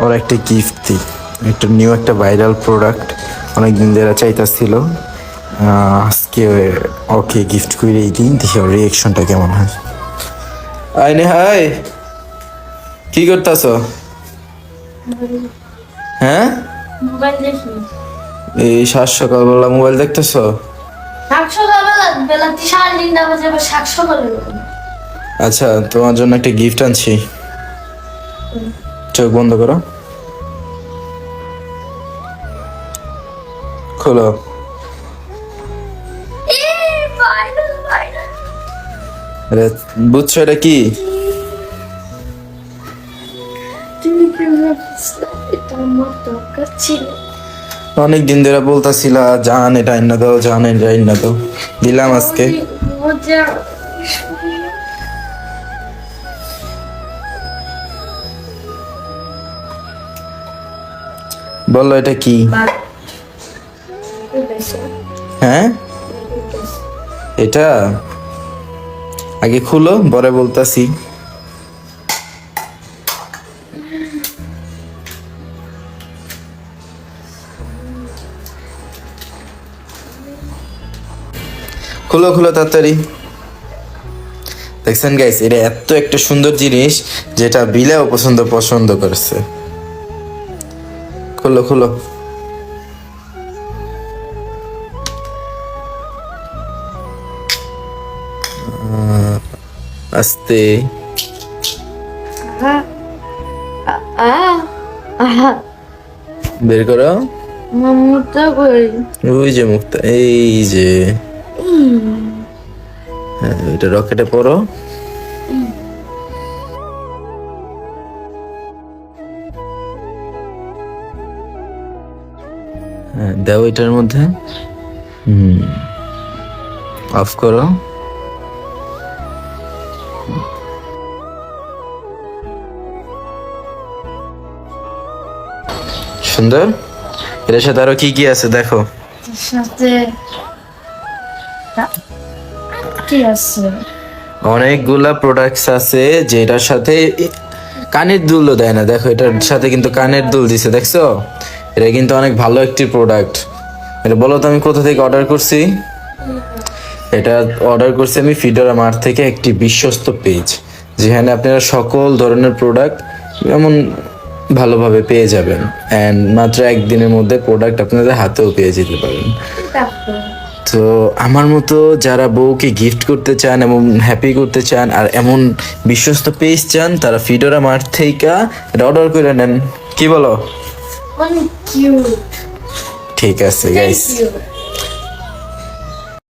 ওর একটা গিফট দিই। একটা নিউ একটা ভাইরাল প্রোডাক্ট অনেক দিন ধরে চাইতাছিল। আজকে ওকে গিফট করে দিন দেখি ওর রিয়েকশনটা কেমন হয়। আইনে হাই! কি করতেছ? হ্যাঁ? এই সাত সকালবেলা মোবাইল দেখতেছ? আচ্ছা তোমার জন্য একটা গিফট আনছি। চোখ বন্ধ করো। খোলো। বুঝছ এটা কি? অনেক দিন ধরে বলতাছিলা জান এটা আইনা দাও জান এটা আইনা দাও। দিলাম আজকে। বলল এটা কি? হ্যাঁ? এটা? আগে খুলো পরে বলতাছি। খুলো খুলো তাড়াতাড়ি। দেখছেন গাইস এটা এত একটা সুন্দর জিনিস যেটা বিলাও পছন্দ পছন্দ করেছে। খুলো। খুলো আস্তে। বের করো। কই? ওই যে মুক্তা এই যে। হ্যাঁ ওইটা রকেটে পড়ো। দাও এটার মধ্যে। অফ করো। সুন্দর। এটার সাথে আরও কি কি আছে দেখো। সাথে কি আছে? অনেকগুলা প্রোডাক্টস আছে যেটার সাথে কানের দুলও দেয় না। দেখো এটার সাথে কিন্তু কানের দুল দিছে দেখছ? এটা কিন্তু অনেক ভালো একটি প্রোডাক্ট এটা বলো তো আমি কোথা থেকে অর্ডার করছি? এটা অর্ডার করছি আমি ফিডোরা মার্ট থেকে একটি বিশ্বস্ত পেজ যেখানে আপনারা সকল ধরনের প্রোডাক্ট এমন ভালোভাবে পেয়ে যাবেন অ্যান্ড মাত্র একদিনের মধ্যে প্রোডাক্ট আপনাদের হাতেও পেয়ে যেতে পারেন। তো আমার মতো যারা বউকে গিফট করতে চান এবং হ্যাপি করতে চান আর এমন বিশ্বস্ত পেজ চান, তারা ফিডোরা মার্ট থেকে এটা অর্ডার করে নেন। কি বলো? অনেক কিউট ঠিক আছে গাইস